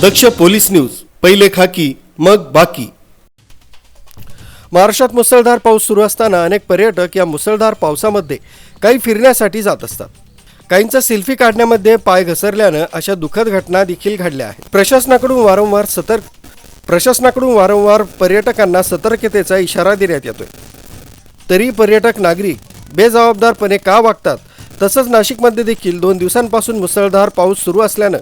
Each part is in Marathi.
दक्ष पोलीस न्यूज पहिले खाकी मग बाकी. महाराष्ट्रात मुसळधार पाऊस सुरू असताना अनेक पर्यटक या मुसळधार पावसामध्ये काही फिरण्यासाठी जात असतात. काहींचा सेल्फी काढण्यामध्ये पाय घसरल्यानं अशा दुःखद घटना देखील घडल्या आहेत. प्रशासनाकडून वारंवार सतर्क प्रशासनाकडून वारंवार पर्यटकांना सतर्कतेचा इशारा देण्यात येतोय. तरी पर्यटक नागरिक बेजबाबदारपणे का वागतात? तसंच नाशिकमध्ये देखील दोन दिवसांपासून मुसळधार पाऊस सुरू असल्यानं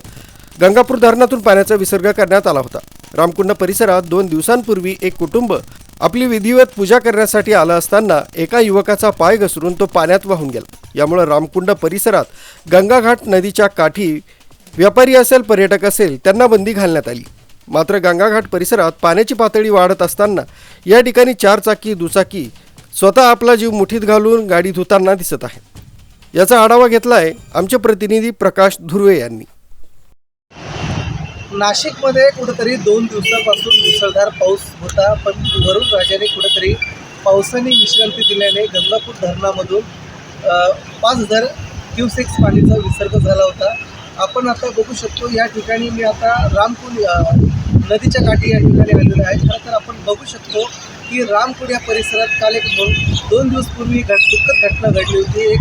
गंगापूर धरणातून पाण्याचा विसर्ग करण्यात आला होता. रामकुंड परिसरात दोन दिवसांपूर्वी एक कुटुंब आपली विधिवत पूजा करण्यासाठी आलं असताना एका युवकाचा पाय घसरून तो पाण्यात वाहून गेला. यामुळे रामकुंड परिसरात गंगाघाट नदीच्या काठी व्यापारी असेल पर्यटक असेल त्यांना बंदी घालण्यात आली. मात्र गंगाघाट परिसरात पाण्याची पातळी वाढत असताना या ठिकाणी चार चाकी दुचाकी स्वतः आपला जीव मुठीत घालून गाडी धुताना दिसत आहे याचा आढावा घेतला आहे आमचे प्रतिनिधी प्रकाश धुर्वे यांनी. नाशिकमध्ये कुठंतरी दोन दिवसापासून मुसळधार पाऊस होता पण वरून राजाने कुठंतरी पावसाने विश्रांती दिल्याने गंगापूर धरणामधून पाच हजार क्युसेक्स पाणीचा विसर्ग झाला होता. आपण आता बघू शकतो या ठिकाणी मी आता रामकुंड नदीच्या काठी या ठिकाणी आलेलो आहे. खरं तर आपण बघू शकतो की रामकुड या परिसरात काल एक दोन दिवसपूर्वी दिवस पूर्वी घट दुःखद घटना घडली होती. एक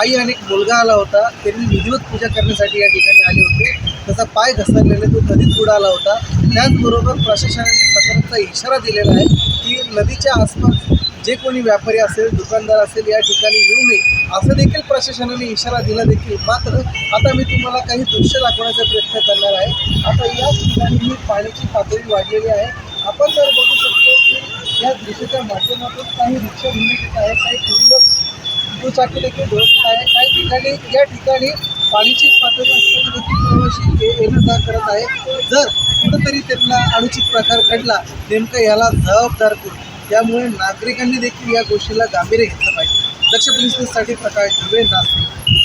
आई आणि एक मुलगा आला होता. त्यांनी विधिवत पूजा करण्यासाठी या ठिकाणी आले होते. त्याचा पाय घसरलेला तो नदीत बुडाला होता. त्याचबरोबर प्रशासनाने सतर्कचा इशारा दिलेला आहे की नदीच्या आसपास जे कोणी व्यापारी असेल दुकानदार असेल या ठिकाणी येऊ नये. असं देखील प्रशासनाने इशारा दिला देखील. मात्र आता मी तुम्हाला काही दृश्य दाखवण्याचा प्रयत्न करणार आहे. आता या ठिकाणी ही पाण्याची पातळी वाढलेली आहे. आपण जर बघू शकतो की या दृश्याच्या माध्यमातून काही रिक्षा घेण्यात येत आहे काही टू दुचाकी देखील धोत आहे. काही ठिकाणी या ठिकाणी पाणीची पातळी असताना देखील प्रवासी येणं जा करत आहे जर कुठंतरी त्यांना अनुचित प्रकार घडला नेमकं याला जबाबदार करू त्यामुळे नागरिकांनी देखील या गोष्टीला गांभीर्य घेतलं पाहिजे. लक्ष पोलीस प्रकाश धुवे नाशिक.